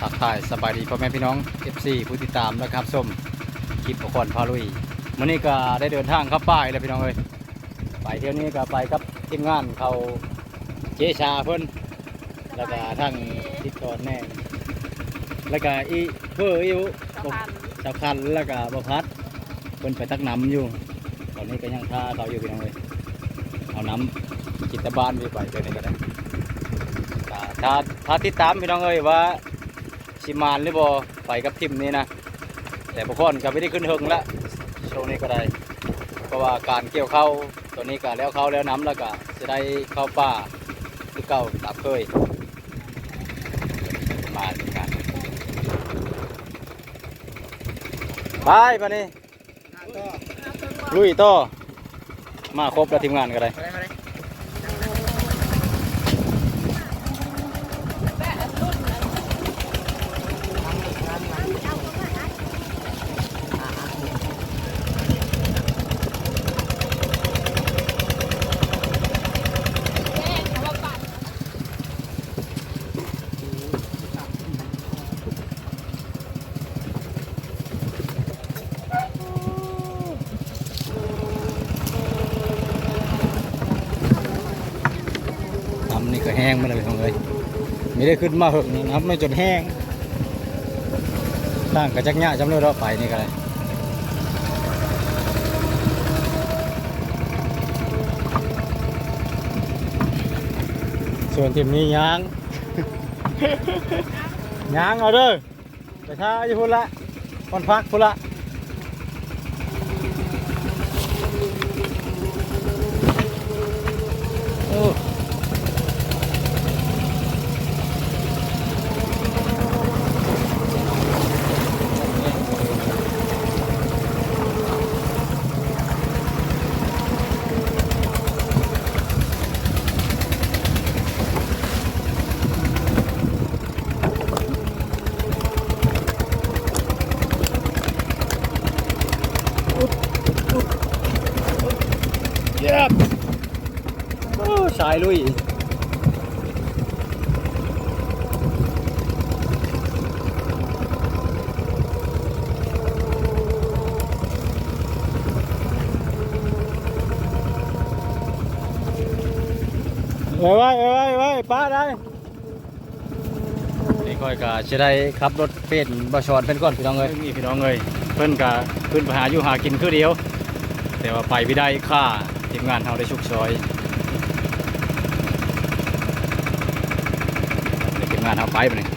ทักทายสบายดีพ่อแม่พี่น้อง FC ผู้ติดตามนะครับส้มคลิปประกอนพาลุยมื่อนี้ก็ได้เดินทางเข้าป้ายแล้วพี่น้องเอ้ยไปเที่ยวนี้ก็ไปกับทีมงานเขาเจชาเพิ่นแล้วก็ทั้งทิศตอนแน่แล้วก็อีเพื่ออิวสะพานสำคัญแล้วก็บพัดเพิ่นไปตักน้ำอยู่ ตอนนี้ก็ยังท่าเขาอยู่พี่น้องเอ้ยเอาน้ำจิตบาลไปไปเดี๋ยวนี้ก็ได้ก็ถ้าถ้าติดตามพี่น้องเอ้ยว่า สิมานหรือบ่ไปกับทีมนี้นะ แต่บางคนก็ไม่ได้ขึ้นเฮงละช่วงนี้ก็ได้เพราะว่าการเกี่ยวเข้าวตัวนี้ก็แล้วเข้าแล้วน้ำแล้วก็จะได้เข้าป่าคือเก่าตามเคยมาเหมือนกันไปปะนี่ลุยต่อมาครบแล้วทีมงานก็ได้ น้ำนี่ก็แห้งมาเลยทองเลย ได้ขึ้นมาหึกนี่น้ำไม่จนแห้งตั้งกระจักหญ้าจำเลยเราไปนี่ก็เลยส่วนทีมนี้ยางยางเอาเด้อไปท่าอยู่พุ่นละคนพักพุ่นละ สายลุยเอ้ยไว้เอ้ยไว้เอ้ยไว้ป้าได้นี่ค่อยกะจะได้ขับรถเป็นบะชอนเป็นก่อนพี่น้องเอ้ยนี่พี่น้องเอ้ยเพิ่นกะขึ้นไปหาอยู่หากินคือเดียว แต่ว่าไปไม่ได้ค่าทีมงานเราได้ชุกซอยเดี๋ยวทีมงานเราไฟไปเลย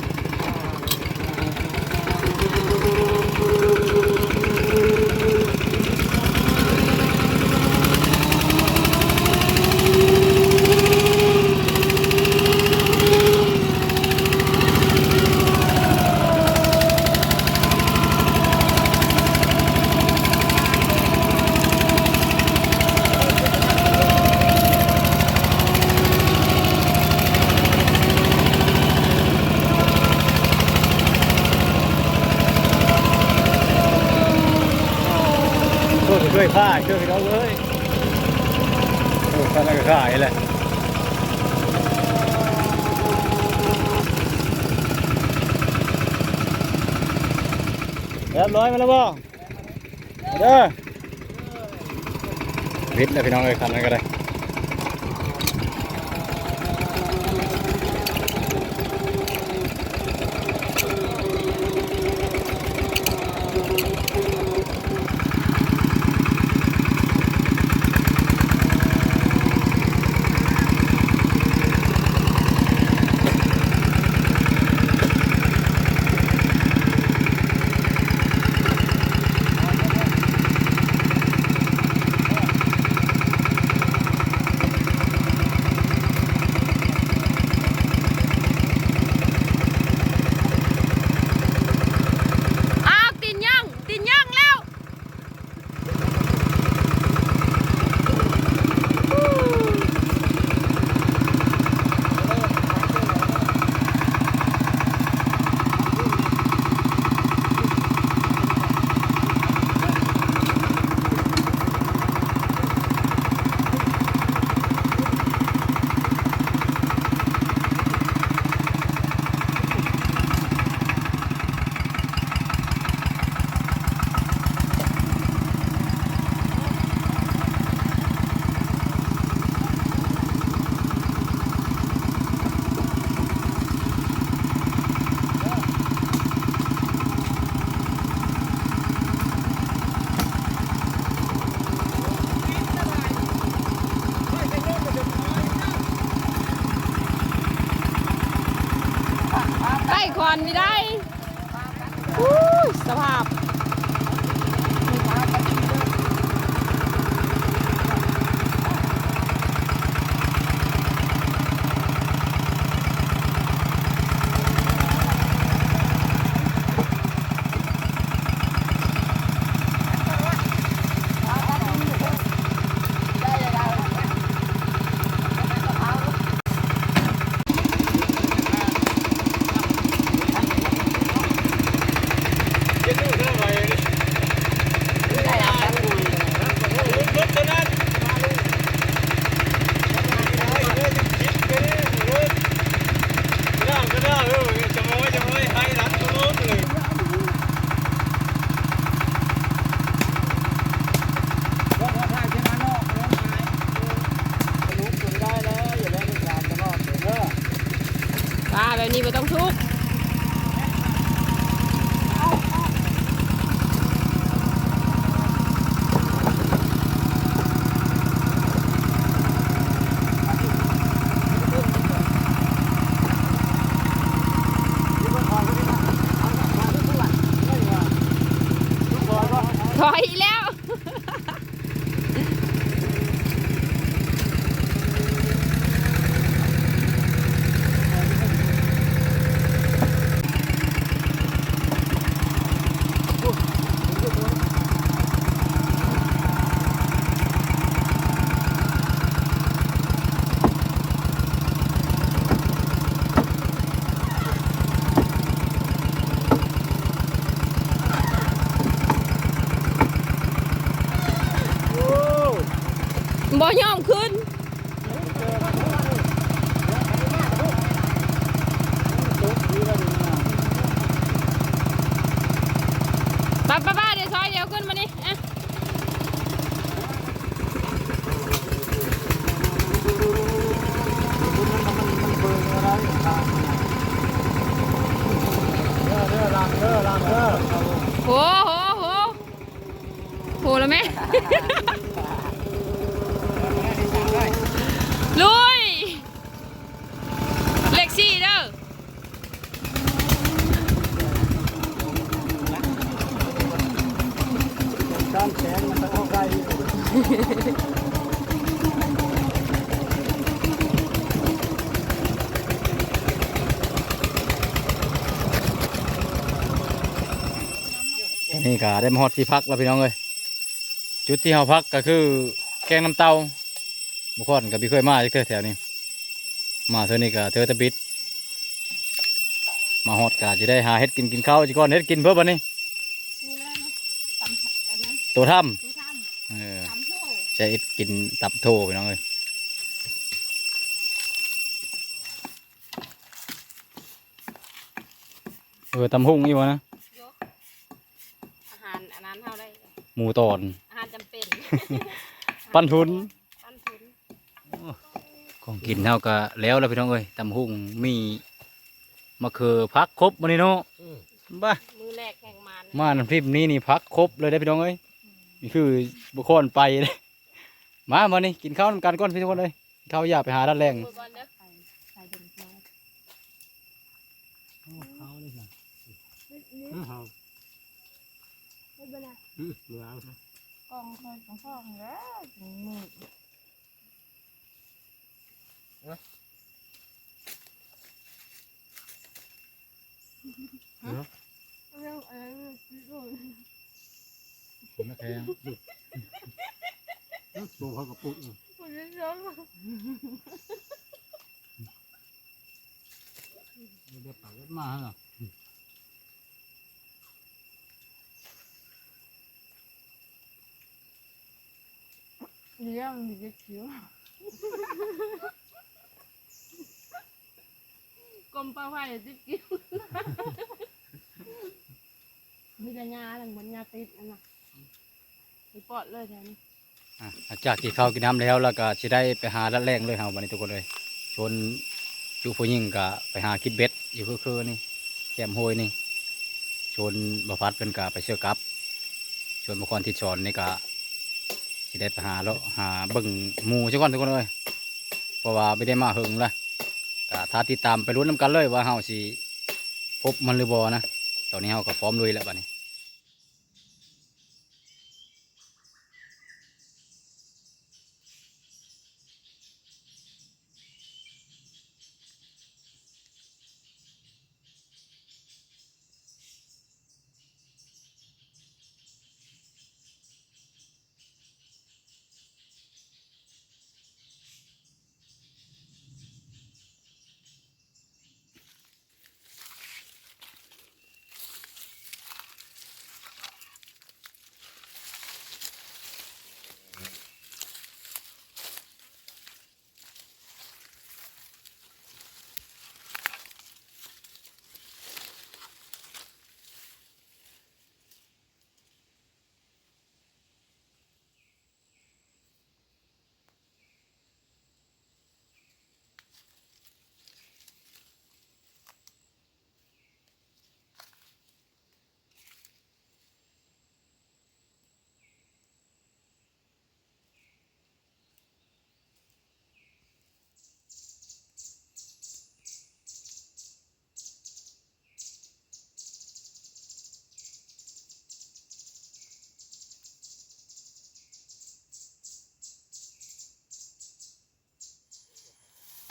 ช่วยค่าช่วยพี่น้องเลยโอ้ค่าแล้วก็ค่าไอ้แหละเร้อยมาแล้วบ่เด้อพิษแล้วพี่น้องเลยคันนั้นก็ได้ แบบนี้ไม่ต้องทุกข์ ถอยแล้ว บ่ยอมขึ้นป้าป้าป้าเดี๋ยวซอยเดี๋ยวขึ้นมานี่อะโหโหโหโหแล้วไหม ลุยเล็กซี่เด้อ ด้านแขนมันจะเข้าใกล้นี่ก็ได้มาฮอดที่พักแล้วพี่น้องเลยจุดที่เราพักก็คือแกงน้ำเต้าบุคคลกับพี่เคยมาจากเทื่อแถวนี้ มาเท่านี้ก็เธอตะบิดมาฮอดกาจะได้หาเฮ็ดกินกินข้าวจีก่อนเฮ็ดกินเพื่อบันนี้ อันนั้นตัวถ้ดูทำเออำตำโถใช้เฮ็ดกินตับโทพี่น้องเลยเออตำหุ่งนี่วะนะ ยกอาหารอันนั้นเท่าได้ หมูตอน อาหารจำเป็นปั้นทุน ปั้นทุนของกินเท่าก็แล้วแล้วพี่น้องเอ้ยตำหุ่งมีมะเขือพักครบวันนี้เนาะบ้ามือแรกแข่งมันมาน้ำพริกนี้นี่พักครบเลยได้อพี่น้องเอ้ยนี่ คือบุคคลไปเลยมามานี่กินข้าวนำกันก่อนพี่ทุกคนเลยกินข้าวอยากไปหาด้านแรงมือก่อนเด้อใส่ใส่เด่นมาข้าวเลยค่ะไม่เป็นไรกองเคยของพ่อของแล้วถึงมือเรื่องอะไรลูก ผมไม่แข็งตัวเขาก็ปุ๊บคุณจะร้องเดี๋ยวปากมาเหรอเลี้ยงมีเด็กคิ้วกลมปลาไผ่ติ๊กกิ้วมีแต่ยาหลังบนยาติดอันน่ะ มีปอดเลยแทนอะหลังจากกินข้าวกินน้ำแล้วแล้วก็จะได้ไปหาด้านแรงเลยเฮาวันนี้ทุกคนเลยชวนจูผู้หญิงก็ไปหาคิดเบ็ดอยู่คือคือนี่แกมโฮยนี่ชวนบพัดเป็นกาไปเชื่อกับชวนบุคคลที่สอนนี่ก็จะได้ไปหาแล้วหาเบิ่งหมูเช่ก่อนทุกคนเลยเพราะว่าไม่ได้มาหึงละก็ถ้าติดตามไปรุ้นน้ำกันเลยว่าเฮาสิพบมันหรือบอนะตอนนี้เราก็พร้อมลุยแล้วบัดนี้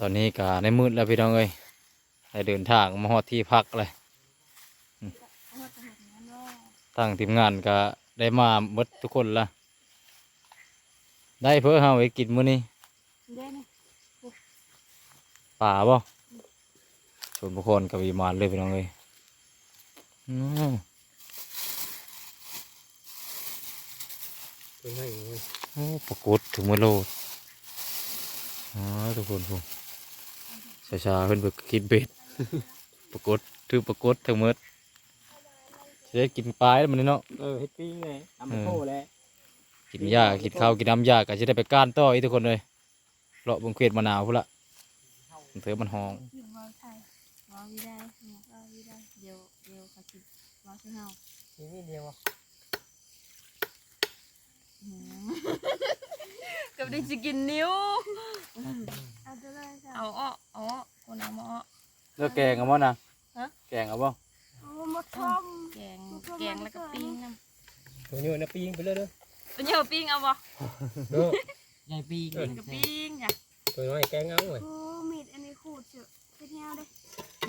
ตอนนี้ก็ในมืดแล้วพี่น้องเอ้ยได้เดินทางมาฮอดที่พักเลยเอามาจะเห็นงั้นว่าตั้งทีมงานก็ได้มาหมดทุกคนละได้เพื่อเฮาไว้กินมื้อนี้เด้นี่ป่าบ่ชวนบุคคลกับวิมานเลยพี่น้องเอ้ยอืมเป็นให้เว้ยโอ้ปรากฏถึงมือโลดอ๋อทุกคนพู ชาๆเพิ่นเบิกกินเบ็ดปรากฏถือปรากฏทั้งหมดจะได้กินปลาแล้วมันนี่เนาะเออเฮ็ดปิ้งเลยทำโคแล้วกินหญ้ากินข้าวกินน้ำหญ้าก็จะได้ไปก้านต่ออีกทุกคนเลยเลาะเบงเขตมะนาวพุ่นละมันเถอะมันหองคิดว่าไทยว่าวิได้ว่าวิได้เดี๋ยวเดี๋ยวเขาคิดว่าคือเฮาทีนี้เดียวอะอืมกับได้จะกินนิ้ว เอาตัวเลยจ้ะเอาอ้อเอาอ้อคนเอามาอ้อเลือกแกงเอาบ่นะฮะ แกงเอาบ่เอามาทำแกงแกงแล้วก็ปิ้งน้ำตัวนี้นะปิ้งไปเลยเด้อตัวนี้เอาปิ้งเอาบ่เด้อใหญ่ปีกปิ้งกับปิ้งจ้ะตัวน้อยแกงเอาเว้ยโอ้มีดอันนี้ขูดเถอะเป็นแนวเด้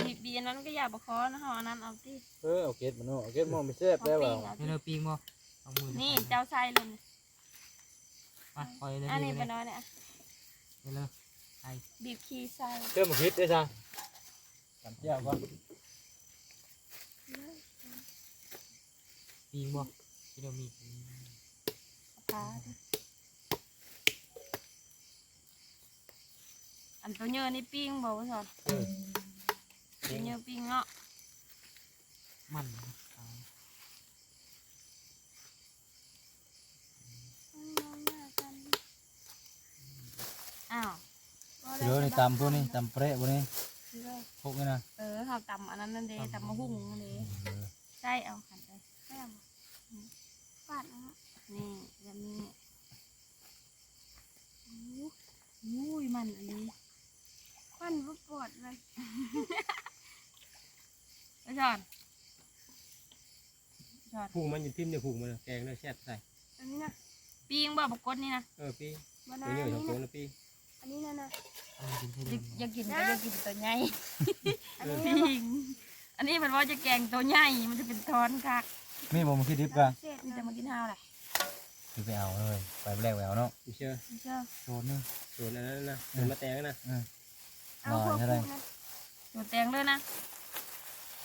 มีดบีอันนั้นก็อย่าบะคอนะเฮาอันนั้นเอาที่เออเอาเกล็ดมันเนาะเอาเกล็ดมันไม่แซ่บเอาได้ปิ้ว่างเอาไม่เลยปีกบ่เอามือนี่เจ้าใส่เลยไปปล่อยเลยอันนี้ไปไปเลยน้อยเนี่ยไปเลย ไอบีบขี้ใส่เชื่อมาคิดได้จ้ะจำเจ้าก่อนปีกบ่ที่เรามีปลาดิอันตัวเนื้อนี่ปิ้งบอกว่าสอนตัวเนื้อปิ้งเนาะมันเอาอ้าว เดี๋ยวนี่ตำพวกนี้ตำเปรี้ยพวกนี้พวกนี้นะเออเขาตำอันนั้นนั่นเด้ตำมะฮุ่งนั่นเด้ใช่เอาขันไปใช่เอาฟาดนะนี่แบบนี้อุ้ยมันอันนี้ควันบ่ปวดเลยไปจอนจอนผูกมันอยู่ทิ่มเดี๋ยวผูกมันแกงแล้วแซ่บใส่อันนี้นะปิ้งบ่บกดนี่นะเออปิ้งบ่ตันะวอันนี้สองนี้ตัวนะนะปิ้ง อันนี้นะนะเอากินให้อยาดูกอยากกินก็อยากกินตัวใหญ่เออปิ้งอันนี้มันว่าจะแกงตัวใหญ่ มันจะเป็นทอนคักมีบ่มาคิดดิบกันนี่จะมากินข้าวแหละคือไปเอาเลยไปแรกไปเอาเนาะไม่เชื่อไม่เชื่อโซนนี่ส่วนอันนั้นนะส่วนมะแตงนะเอาพวกเท่าไหร่พวกนั้นตัวแตงเลยนะ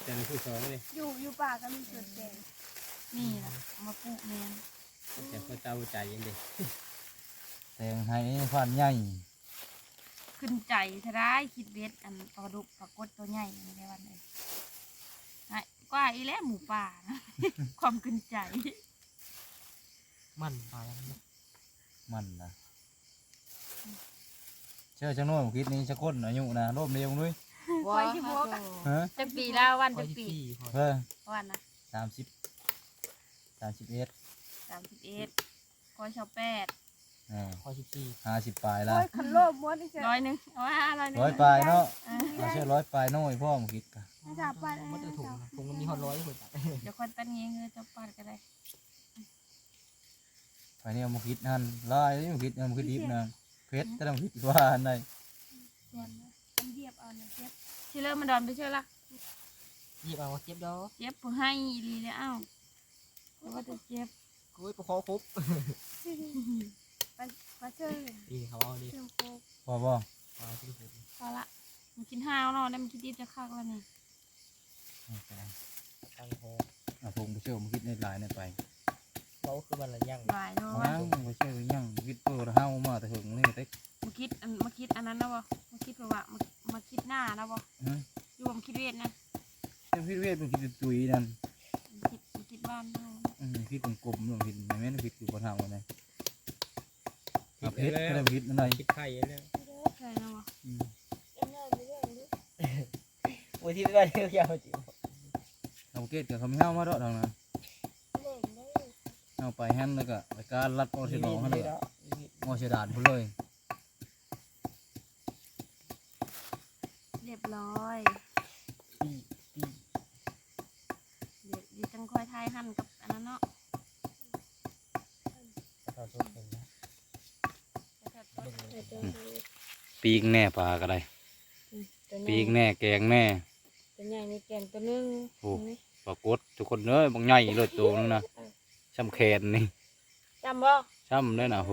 แต่ในผู้สองนี่อยู่อยู่ป่าก็มีส่วนแกงนี่นะเอามาปลูกเมนแต่พอเจ้าใจเย็นดิแตงให้ฟันใหญ่ ขึ้นใจทรายคิดเบ็ดอันปลาดุกปลากดตัวใหญ่ในได้วันเลยนะกว่าอีแล้วหมูป่านะความขึ้นใจ มันปลาแล้วนะมันนะเชื่อจังโน้นคิดนี้จะก้นอายุนะรอบเดียวด้วยคอยที่พวกอะฮะจักปีแล้ววันปล่อจัยกปีที่พอเออวันนะสามสิบสามสิบเอ็ดสามสิบเอ็ดคอยชาวแปด อ่าพอสิบสี่ห้าสิบปลายละคันโลบมดร้อยหนึ่งเอาว่าร้อยหนึ่งร้อยปลายเนาะอ่าเอาเชื่อร้อยปลายน้อยพ่อมาคิดกันมให้จับปัดมันจะถุงนะถุงมันมีฮอตร้อยคนตัดเดี๋ยวคนตันเงี้ยเงยจับปัดก็ได้ไปเนี่ยมาคิดนั่นลายนี่มาคิดเนี่ยมาคิดดิบนะเพชรแต่ต้องคิดว่าอันใดส่วนนะอันเดียบเอาเนี่ยเจ็บชิเลอร์มันดอนไปเชื่อละหยิบเอาเจ็บดอกเจ็บผู้ให้อีหลีเลยเอ้าแต่ว่าจะเจ็บกูไปขอครบ ไปไปเชื่อดีเขาเอาดีเชื่อโคกพอบ่เอาที่สุดพอละมันกินห้าวเนาะได้มันกินดิบจะคักแล้วนี่ตั้งโฮอะผมไปเชื่อมาคิดในหลายในไปเขาคือมันละย่างหลายเนาะยังไปเชื่อยังคิดเปิดเฮามาแต่ถึงนี่เต็กมาคิดอันมาคิดอันนั้นนะบ่มาคิดแบบว่ามามาคิดหน้านะบ่ฮะอยู่ผมคิดเวทนะเจ้าพี่เวทมันคิดตุยนั่นมาคิดมาคิดบ้านเฮาอืมคิดกลมๆลงคิดแม่นคิดอยู่บนเฮาเลยอะ เพชรก็ได้คิดนั่นใดคิดไข่แล้วใช่นะบ่อืมโอ้ยที่ไม่ได้เที่ยวยาวจริงเอาเกตกับเขาไม่เฮามาดอกดังนั้นเอาไปฮั่นแล้วก็ไปการรัดโอเชดองเขาเลยโอเชดานพุ่นเลย เรียบร้อย ปีปี เดี๋ยวเดี๋ยวจังคอยทายหั่นกับอันนั้นเนาะ เราสุดเห็นนะ ปีกแน่ปลาก็ได้ตัวปีใหญ่กแน่แกงแน่ตัวใหญ่ในแกงตัวหนึงโอ้เห็นไหมปรากฏทุกคนเอ้ยบางใหญ่เลยตัวนึงนะช้ำแขนนี่จำบ่ช้ำเลยนะโห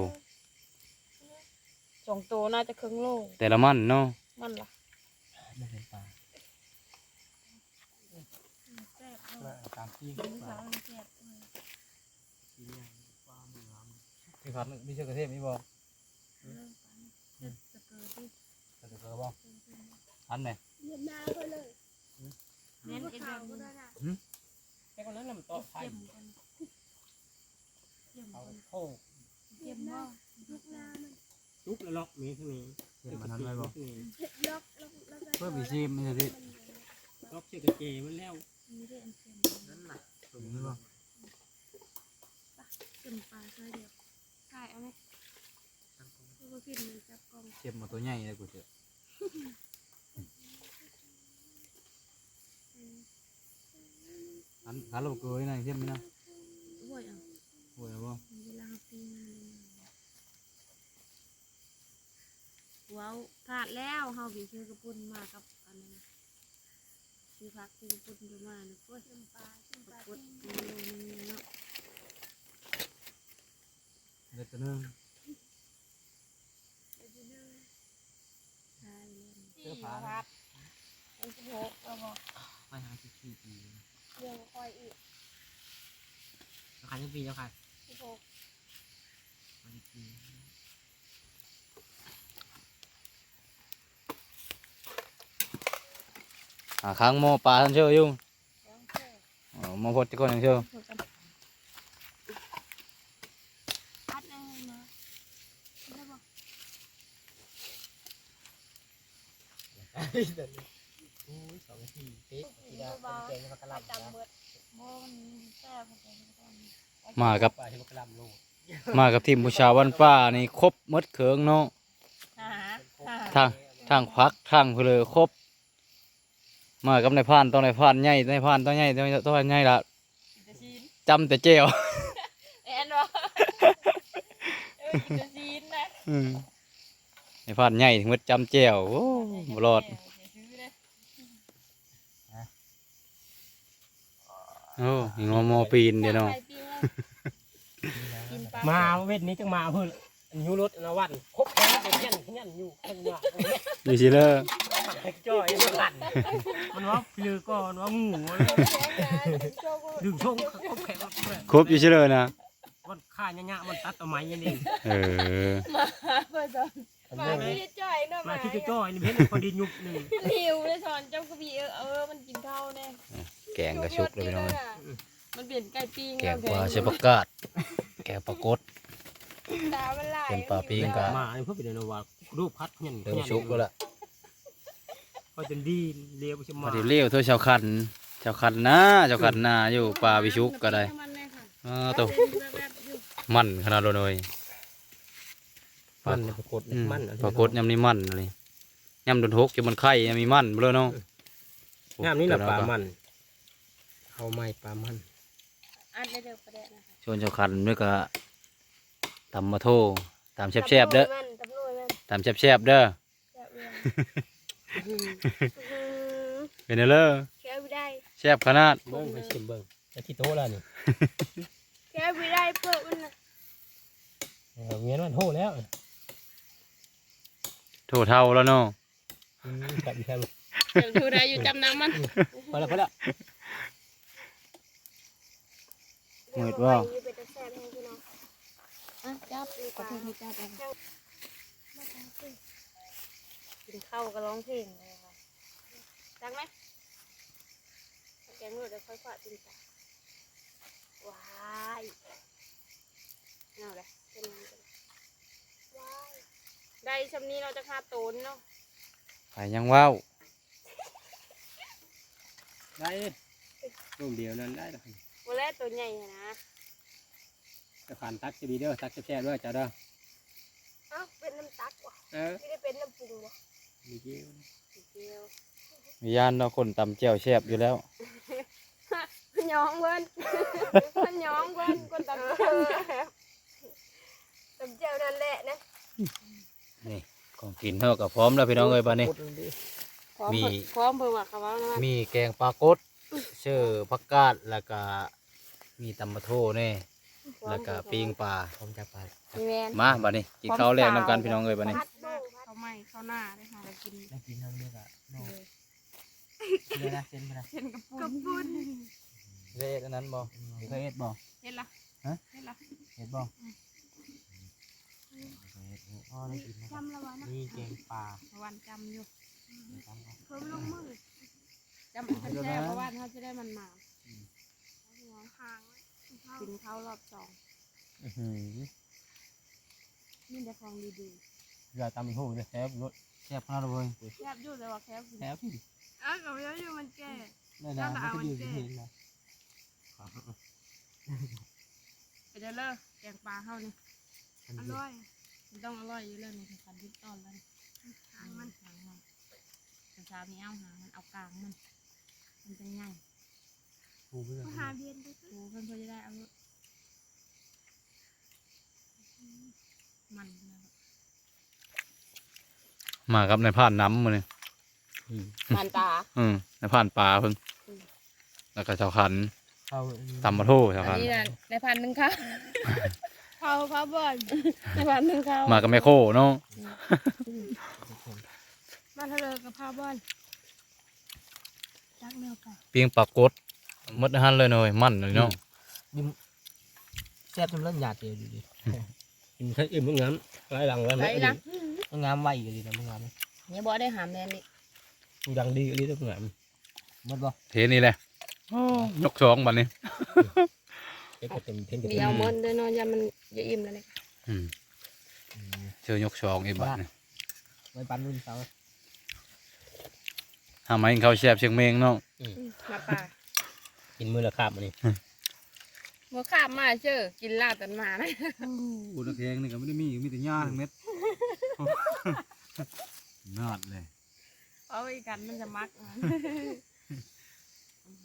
สองตัวน่าจะครึ่งโลแต่ละมันเนาะมันล่ะไม่เห็นปลาแซ่บมาเนาะตามที่มื้อปเช้าลามันแซ่บเออปีย่างปลาหมือมพี่พัดมีเชือกกระเทพมีบ่เริ่มกันเฮ็ดสเกอร์ที่ เชือกกระเทพบ่ทันไหมเน้นเอ็นแบบนี้แต่คนนั้นน่ะมันต่อไข่เจ็มกันเจ็มเอากันโค้งเจ็มบ่จุกแล้วล็อกมีคือมีเห็นมันทันไหมบ่คือมีเพื่อมีซีมนี่สิล็อกเชือกกระเจมันแล้วมีได้อันเจ็มนั่นน่ะถึงนี่บ่เจ็มปลาใช่เดียวใช่เอาไหมเพราะว่ากินมันจับกล้องเจ็บมาตัวใหญ่เลยกูเจอ ทันทันเราเกยนะเจ็บไหมนะโอ้ยอะโอ้ยบ่มีเวลาปีมันว้าวพลาดแล้วเฮาบีชื่อกระปุ่นมากับอันนั้นชื่อพักชื่อกระปุ่นจะมาเนี่ยโอ้ยปลาปลากดมันลงมันเนาะเด็ดตัวนึง ใช่ เลยเสื้อผ้าครับอันที่หกเราบอกไปหาสิบสี่ปีเรื่องค่อยอีกเจ้าขายสิบปีเจ้าขายที่หกมาสิบปีหาค้างหม้อปลาทันเชื่ออยู่สองแค่อ๋อหม้อพดที่คนยังเชื่อ พัดได้นะได้บ่ โอ้ยสองนาทีเป๊ะทีละเก่งเขากระลำจำเบิดโบ่มันแซ่บเหมือนกันตอนนี้มากับปลาที่มันกระลำโลดมากับทีมบูชาวันป้านี่ครบหมดเขิงเนาะหาหาทางทางพักทางเพลอครบ มากับนายพรานต้องนายพรานใหญ่นายพรานต้องใหญ่ต้องต้องใหญ่ละจะชินจำแต่เจียวแอนวะเออกินจะชินนะอืมนายพรานใหญ่ถึงมัดจำเจียวโอ้บรอด เดี๋ยวซื้อเลย โอ้ยงอมอปีนเดี๋ยวเนาะไปปีละกินปลามาเวทนี้จังมาเพื่ออันยูรถอันวันครบแค่เป็นยันยันอยู่ข้างหน้าอยู่สิเลอจ้อยมันลั่นมันว่าปลือก่อนว่างูดึงช่วงครบแค่ว่าครบอยู่สิเลอนะมันฆ่าเงี้ยมันตัดต้นไม้ยันเองเออเพื่อจะมาที่จ่อยเนาะมามาที่จ้อยนี่เห็นพอดียุบหนึ่งหิวเลยสอนเจ้ากระบี่เออเออมันกินข้าวแน่ แกงกระชุกเลยพี่น้องเอ้ยมันเปลี่ยนไก่ปิ้งแกงปลาเชฟประกาศแกงปลากดตามันไหลเป็นปลาปิ้งกะมาเพื่อไปเดินว่ารูปพัดยันเริ่มชุกแล้วล่ะพอจนดีเลี้ยวไปชพมาอดีเลี้ยวเท่าชาวคันชาวคันนะชาวคันนาอยู่ป่าวิชุกก็ได้มันเลยค่ะเออตัวแบบๆอยู่มันขนาดเลยมันปรากฏอืมมันปรากฏยำนี่มันเลยยำโดนทกจะมันไข่ยำมีมันเบลอเนาะงามนี่น่ะปลามัน เอาไม้ปลามันอันได้เด้อประเด็นนะคะชวนเจ้าคันด้วยก็ตำมาโทตามแซ่บๆเด้อมันตำรวจมันตามแซ่บๆเด้อแซ่บเลยอื้อหือเป็นเด้อแค่ไม่ได้แซ่บขนาดเบิ้งไปชิมเบิ้งจะที่โต๊ะแล้วนี่แค่ไม่ได้เพื่อมันนะเออเมียนมันโหแล้วโถเท่าแล้วเนาะอืมกลับอีกแล้วเดี๋ยวดูได้อยู่จำน้ำมันพอแล้วพอแล้ว มืดว่าอะจับขอโทษที่จับเอากินข้าวก็ร้องเพลงเลยค่ะจังไหมแกงหลุดเดี๋ยวค่อยฝาดกินจ้ะว้ายเอาเลยเป็นยังไงกันว้ายได้ชำนี้เราจะคาโตนเนาะไปยังว้าวได้รูปเดียวนั้นได้หรอ กวันแรกตัวใหญ่อะนะจะขันตักจะดีเด้อตักจะแช่ด้วยจ้าเด้อเอ้าเป็นน้ำตักว่ะเออไม่ได้เป็นน้ำปรุงว่ะมีเกี้ยวเดียวมียานเนาะคนตำแจ่วแซ่บอยู่แล้วมันย้องเว้นมันย้องเว้นคนตำเจ้าตำเจ้านั่นแหละนะนี่ของกินเท่ากับพร้อมแล้วพี่น้องเอ้ยบ้านนี้พร้อมมีเพิ่นพร้อมเพิ่งว่าเขาว่านะมีแกงปลากด ชื่อผักกาดแล้วก็มีตำมะโทแน่แล้วก็ปิ้งปลาผมจะไปมีแมนมาบ้านนี้กินข้าวแรงนำกันพี่น้องเอ้ยบ้านนี้พัดโบพัดเขาไม่เข้าหน้าได้ค่ะเรากินได้กินทั้งเลือกอะโน่เลือนะเส้นไปนะเช่นกระปุนกระปุนเฮ็ดอันนั้นบ่เคยเฮ็ดบ่เห็นละฮะเห็นละเฮ็ดบ่อ๋อได้กินนะจำละวันนะนี่แกงปลาวันจำอยู่จำเอาเพิ่มลงมือ จำเป็นแช่เพราะว่าเขาจะได้มันมาหัวหางกินข้าวรอบสองอื้อหือนี่จะฟองดีอย่าตำอีกหูเลยแซ่บรสแซ่บขนาดเลยๆแคบอยู่แต่ว่าแคบกินแซ่บพี่อ้าวกับเยอะอยู่มันแก่ได้นะไม่ต้องยืนเห็นนะไปเด้อเลิกแกงปลาเข้านี่อร่อยมันต้องอร่อยอยู่เลยในคันที่ต้อนแล้วหางมันหางมันแต่ชามีเอาหางมันเอากลางมัน มันจะง่ายหูเพื่อนหาเบียนไปโอ้เพื่อนเพื่อจะได้เอาลูกมันนะมาครับในผ่านน้ำมื้อนี้มันตาอืมในผ่านปลาเพิ่นแล้วก็ชาวคันเข้าตำมะโทชาวอัคันนนี้นะในพันหนึ่งค่ะเขาเขาบ่อนในพันหนึ่งเขามากับแม่โคเนาะมาทะเลกับพาบอล จักแนวไปปิ้งปลากดหมดอาหารเลยเนาะมันเลยเนาะแซ่บจนเล่นหยาดเดียวดูดิกินแค่อิ่มมึงงามไรหลังแล้วไรล่ะมึงงามไวกันดีนะมึงงามเนี่ยบอได้หามแนนนี่มึงดังดีกันดีทุกงามหมดบ่เทนี่แหละยกสองบัดนี้เอ็กเต็มเพ่งมีเอามันเดินนอนยามันจะอิ่มแล้วเนี่ยอืมเจอยกสองอีกบัดนี่ไว้ปั้นรุ่นเสา หาไม้เขาวแซ่บเชียงเมงเนาะมาป่ากินมือละคาบมันนี่เมื่อข้ามมาเชื่อกินลาบตันมานะอุดแข็งนี่ก็ไม่ได้มีมีแต่หญ้าทั้งเม็ดนาดเลยเอาไว้กันมันจะมัก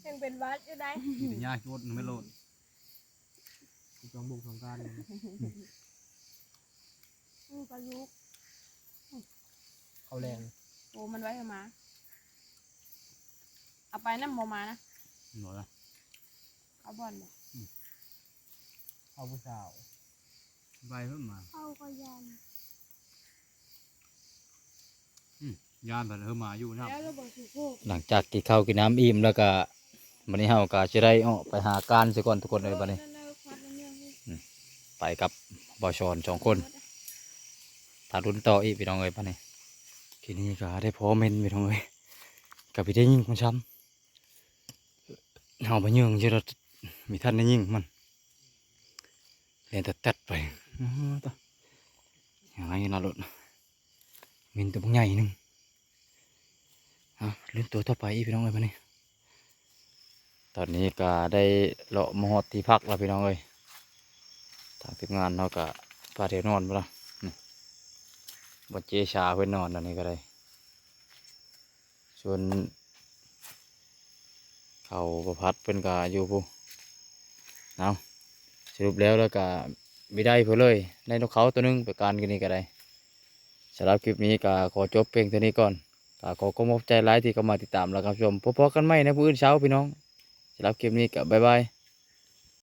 ยังเป็นวัดอยู่ได้มีแต่หญ้าโคตรไม่โลดสองบุกสองการเลยปลายุกเขาแรงโอ้มันไว้ให้มา เอาไปน้ำโมมานะหน่อยละเอาบอลเลยเขาผู้สาวใบเพิ่มมาเอาก็ยันย่านเพิ่นเพิ่มมาอยู่นะแล้วเราบอกถูกโคกหลังจากกินข้าวกินน้ำอิ่มแล้วก็วันนี้เฮาก็จะได้ออกไปหาการซะก่อนทุกคนเลยบัดนี้ ไปกับบอชอนสองคนตารุ่นต่ออีกพี่น้องเอ้ยปะนี่ทีนี้ก็ได้พอเมนพี่น้องเอ้ยกับพี่ได้ยิงมันช้ำ เอาไปยิงเยอะมีท่านได้ยิงมันเรียนแต่ตัดไปอื้อหือต่อยังไงนะเมินตัวบักใหญ่หนึงอะลุ้นตัวต่อไปอีกพี่น้องเอ้ยปะนี่ตอนนี้ก็ได้เลาะมาฮอดที่พักแล้วพี่น้องเอ้ยทางทีมงานเราก็พาเทียนอนไปละนี่บนเจชาเพื่อนนอนอันนี้ก็ได้ส่วน เขาประพัดเป็นกาอยู่ผู้เอาสรุปแล้วแล้วก็ไม่ได้เพื่อเลยในนกเขาตัวหนึงไปการกันนี่ก็ได้สำหรับคลิปนี้ก็ขอจบเพียงเท่านี้ก่อนก็ขอขอบใจร้ายที่เข้ามาติดตามแล้วครับชมพบกันใหม่ในผู้อื่นเช้าพี่น้องสำหรับคลิปนี้ก็บ๊ายบาย